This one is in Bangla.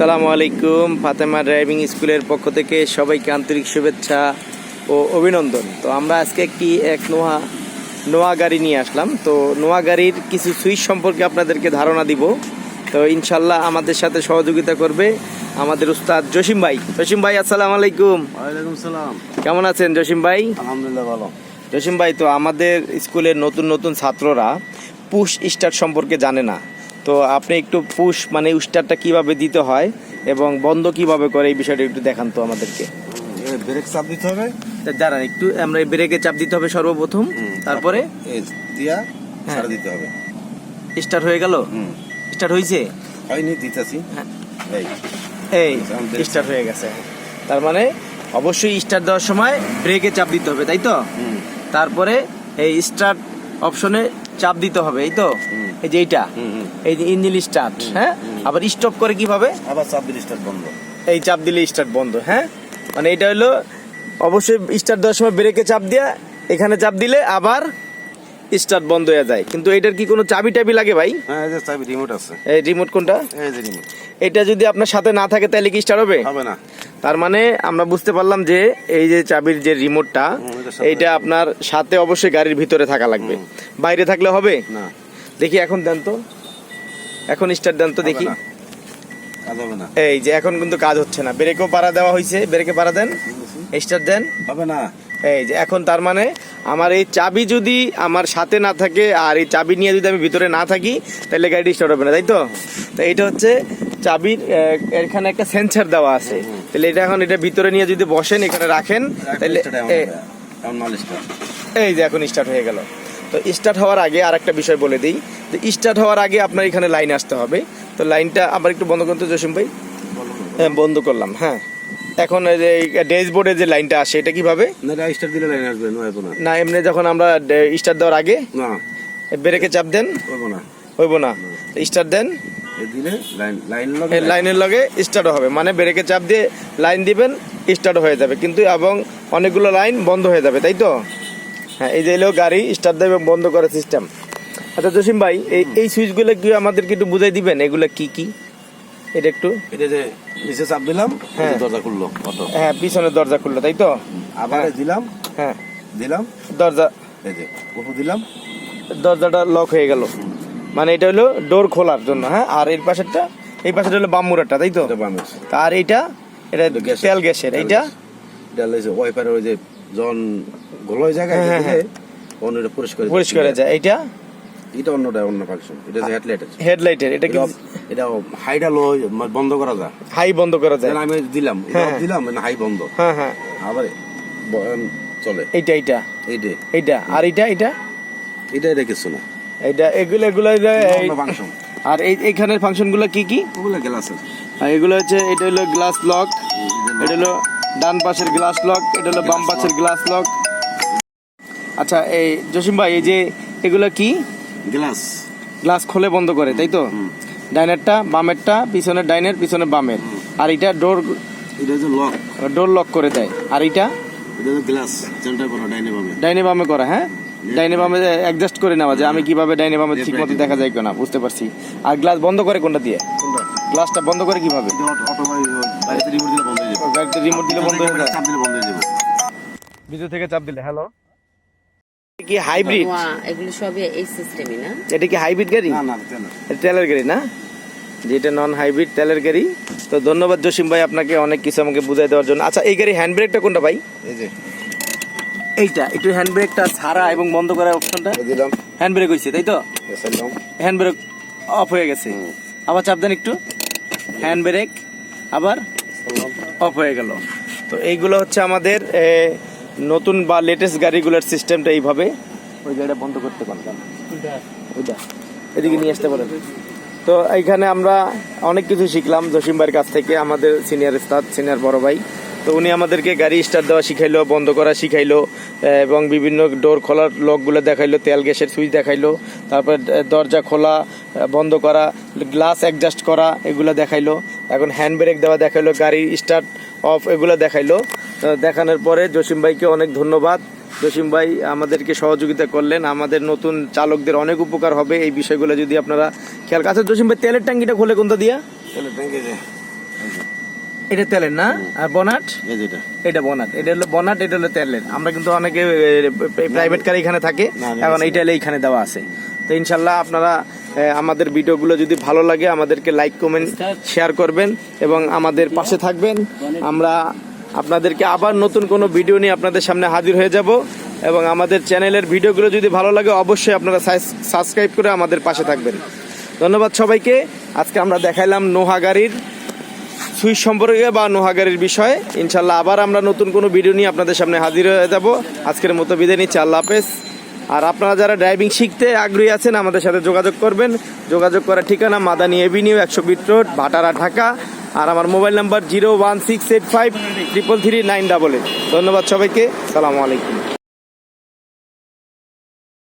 আসসালামু আলাইকুম। ফাতেমা ড্রাইভিং স্কুলের পক্ষ থেকে সবাইকে আন্তরিক শুভেচ্ছা ও অভিনন্দন। তো আমরা আজকে একটি এক নোয়া নোয়া গাড়ি নিয়ে আসলাম। তো নোয়া গাড়ির কিছু সুইচ সম্পর্কে আপনাদেরকে ধারণা দিব। তো ইনশাল্লাহ আমাদের সাথে সহযোগিতা করবে আমাদের উস্তাদ জসিম ভাই। জসিম ভাই আসসালামু আলাইকুম। ওয়ালাইকুম সালাম। কেমন আছেন জসিম ভাই? আলহামদুলিল্লাহ ভালো। জসিম ভাই তো আমাদের স্কুলের নতুন নতুন ছাত্ররা পুশ স্টার্ট সম্পর্কে জানে না। তো আপনি একটু পুশ মানে স্টার্টটা কীভাবে দিতে হয় এবং বন্ধ কীভাবে করে এই বিষয়টা একটু দেখান তো আমাদেরকে। ব্রেক চাপ দিতে হবে। দাঁড়ান একটু আমরা ব্রেকে চাপ দিতে হবে সর্বপ্রথম তারপরে? দিয়া হ্যাঁ। দিতে হবে। স্টার্ট হয়ে গেল? স্টার্ট হয়েছে হয়নি দিতেছি। হ্যাঁ। এই। এই স্টার্ট হয়ে গেছে। তার মানে অবশ্যই স্টার্ট দেওয়ার সময় ব্রেকে চাপ দিতে হবে তাই তো? তারপরে এই স্টার্ট অপশনে চাপ দিতে হবে এই তো? এই যে এইটা। এই যে ইঞ্জিন স্টার্ট হ্যাঁ? আবার স্টপ করে কীভাবে? আবার চাপ দিলে স্টার্ট বন্ধ। এই চাপ দিলে স্টার্ট বন্ধ হ্যাঁ? মানে এটা হলো অবশ্যই স্টার্ট দেওয়ার সময় ব্রেকে চাপ দিয়া এখানে চাপ দিলে আবার স্টার্ট বন্ধ হয়ে যায়। কিন্তু এটার কি কোনো চাবি টাবি লাগে ভাই? হ্যাঁ এই যে চাবি রিমোট আছে। এই রিমোট কোনটা? এই যে রিমোট এটা যদি আপনার সাথে না থাকে তাহলে কি স্টার্ট হবে? হবে না। তার মানে আমরা বুঝতে পারলাম যে এই যে চাবির যে রিমোটটা এইটা আপনার সাথে অবশ্যই গাড়ির ভিতরে থাকা লাগবে। বাইরে থাকলে হবে? না। দেখি এখন দেন তো। এখন স্টার্ট দেন তো দেখি। এই যে এখন কিন্তু কাজ হচ্ছে না। ব্রেকও পাড়া দেওয়া হয়েছে ব্রেকে পাড়া দেন। স্টার্ট দেন। হবে না। এই যে এখন তার মানে আমার এই চাবি যদি আমার সাথে না থাকে আর এই চাবি নিয়ে যদি আমি ভিতরে না থাকি তাহলে গাড়ি স্টার্ট হবে না তাই তো? তো এইটা হচ্ছে চাবির এখানে একটা সেন্সার দেওয়া আছে। তাহলে এটা এখন এটা ভিতরে নিয়ে যদি বসেন এখানে রাখেন তাহলে এই যে এখন স্টার্ট হয়ে গেল। তো স্টার্ট হওয়ার আগে আর একটা বিষয় বলে দিই যে স্টার্ট হওয়ার আগে আপনার এখানে লাইন আসতে হবে। তো লাইনটা আবার একটু বন্ধ করতে জসিম ভাই? হ্যাঁ বন্ধ করলাম হ্যাঁ। এখন ড্যাশবোর্ডে যে লাইনটা আসে এটা কীভাবে? দিলে লাইন আসবে না। না এমনি যখন আমরা স্টার্ট দেওয়ার আগে না। ব্রেকে চাপ দেন? করব না। হইব না। স্টার্ট দেন। দিলে লাইন লাইন লাইনের লগে স্টার্ট হবে। মানে ব্রেকে চাপ দিয়ে লাইন দিবেন স্টার্ট হয়ে যাবে। কিন্তু এবং অনেকগুলো লাইন বন্ধ হয়ে যাবে তাই তো? হ্যাঁ এই যে এলো গাড়ি স্টার্ট দেবে বন্ধ করার সিস্টেম আচ্ছা জসিম ভাই এই এই সুইচগুলো কি আমাদেরকে একটু বুঝাই দিবেন? এগুলো কি কি? এটা একটু এটা যে নিচে চাপ দিলাম হ্যাঁ। দরজা খুললো অটো। হ্যাঁ পিছনের দরজা খুললো তাই তো? আবার দিলাম হ্যাঁ। দিলাম। দরজা এই যে দিলাম। দরজাটা লক হয়ে গেল। মানে এটা হলো ডোর খোলার জন্য হ্যাঁ? আর এর পাশেরটা এই পাশেটা হলো বামুরাটা তাই তো? বামে আর এইটা এটা এটা তেল গ্যাসের এইটা? এটা হচ্ছে ওই যে যখন গোল হয়ে জায়গায় হ্যাঁ, হ্যাঁ। অন্য এটা পরিষ্কার পরিষ্কার হয়ে যায়। এইটা? এটা অন্যটা অন্য ফাংশন এটা যে হেডলাইট আছে। হেডলাইটের এটা কি এটা হাইটা লো বন্ধ করা যায়। হাই বন্ধ করা যায়। আমি দিলাম। দিলাম হাই বন্ধ। হ্যাঁ হ্যাঁ। আবার চলে। এইটা এইটা। এইটে। এইটা। আর এইটা এইটা? এটা এটা কিছু না এইটা এগুলো এগুলো আর এই এইখানের ফাংশনগুলো কি কি? ওগুলো গ্লাসের আর এগুলো হচ্ছে এটা হলো গ্লাস লক এটা হলো ডান পাশের গ্লাস লক এটা হলো বাম পাশের গ্লাস লক আচ্ছা এই জসিম ভাই এই যে এগুলো কি? গ্লাস গ্লাস খোলে বন্ধ করে তাই তো? ডাইনারটা বামেরটা পিছনের ডাইনের পিছনে বামের। আর এটা ডোর এটা লক ডোর লক করে দেয়। আর এটা? এটা গ্লাস ডাইনে বামে। ডাইনে বামে করা হ্যাঁ? ডাইনে বামে অ্যাডজাস্ট করে নেওয়া যায় আমি কীভাবে ডাইনে বামে ঠিক মতো দেখা যায় কিনা বুঝতে পারছি। আর গ্লাস বন্ধ করে কোনটা দিয়ে? গ্লাসটা বন্ধ করে কীভাবে? এটা রিমোট দিলে বন্ধ হয়ে গাড়িতে রিমোট দিলে বন্ধ হয়ে যায়। চাপ দিলে বন্ধ হয়ে যাবে। ভিতর থেকে চাপ দিলে হ্যালো? কি হাইব্রিড এগুলো সবই এই সিস্টেমই না? এটা কি হাইব্রিড গাড়ি? না না তেলের। গাড়ি না? যে এটা নন হাইব্রিড তেলের গাড়ি। তো ধন্যবাদ জসিম ভাই আপনাকে অনেক কিছু আমাকে বুঝাই দেওয়ার জন্য। আচ্ছা এই গাড়ি হ্যান্ড ব্রেকটা কোনটা ভাই? এই যে এইটা একটু হ্যান্ড ব্রেকটা ছাড়া এবং বন্ধ করার অপশনটা দিলাম। হ্যান্ড ব্রেক হয়েছে তাই তো? হ্যান্ড ব্রেক অফ হয়ে গেছে। আবার চাপ দেন একটু। হ্যান্ড ব্রেক আবার অফ হয়ে গেল। তো এইগুলো হচ্ছে আমাদের নতুন বা লেটেস্ট গাড়িগুলোর সিস্টেমটা এইভাবে। ওই গাড়িটা বন্ধ করতে পারতাম ওইটা। এদিকে নিয়ে আসতে পারেন। তো এইখানে আমরা অনেক কিছু শিখলাম জসিম ভাইয়ের কাছ থেকে আমাদের সিনিয়র স্টাফ সিনিয়র বড় ভাই। তো উনি আমাদেরকে গাড়ি স্টার্ট দেওয়া শিখাইলো, বন্ধ করা শিখাইলো এবং বিভিন্ন ডোর খোলার লকগুলো দেখাইলো, তেল গ্যাসের সুইচ দেখাইলো, তারপর দরজা খোলা বন্ধ করা গ্লাস অ্যাডজাস্ট করা, এগুলো দেখাইলো। এখন হ্যান্ড ব্রেক দেওয়া দেখাইলো, গাড়ি স্টার্ট অফ এগুলো দেখাইলো। দেখানোর পরে জসিম ভাইকে অনেক ধন্যবাদ। জসিম ভাই আমাদেরকে সহযোগিতা করলেন। আমাদের নতুন চালকদের অনেক উপকার হবে এই বিষয়গুলো যদি আপনারা খেয়াল আচ্ছা জসিম ভাই, তেলের ট্যাঙ্কিটা খোলে কোনটা দিয়া? তাহলে ট্যাঙ্কে এটা তেলের না? আর বনাট? এটা। বনাট। এটা হলো বনাট এটা হলো তেলের। আমরা কিন্তু অনেকে প্রাইভেট কার এখানে থাকে। এখন এইটা হলে এইখানে দেওয়া আছে। তো ইনশাল্লাহ আপনারা আমাদের ভিডিওগুলো যদি ভালো লাগে আমাদেরকে লাইক কমেন্ট শেয়ার করবেন এবং আমাদের পাশে থাকবেন। আমরা আপনাদেরকে আবার নতুন কোনো ভিডিও নিয়ে আপনাদের সামনে হাজির হয়ে যাব এবং আমাদের চ্যানেলের ভিডিওগুলো যদি ভালো লাগে অবশ্যই আপনারা সাবস্ক্রাইব করে আমাদের পাশে থাকবেন। ধন্যবাদ সবাইকে। আজকে আমরা দেখাইলাম নোহা গাড়ির সুইচ সম্পর্কে বা নোহাগারির বিষয়ে ইনশাল্লাহ আবার আমরা নতুন কোনো ভিডিও নিয়ে আপনাদের সামনে হাজির হয়ে যাব। আজকের মতো বিদায় নিচ্ছি, আল্লাহ হাফেজ। আর আপনারা যারা ড্রাইভিং শিখতে আগ্রহী আছেন, আমাদের সাথে যোগাযোগ করবেন। যোগাযোগ করার ঠিকানা মাদানি এভিনিউ, একশো বিট রোড, ভাটারা, ঢাকা। আর আমার mobile number zero one six eight five triple three nine double eight. ধন্যবাদ সবাইকে। সালামু আলাইকুম।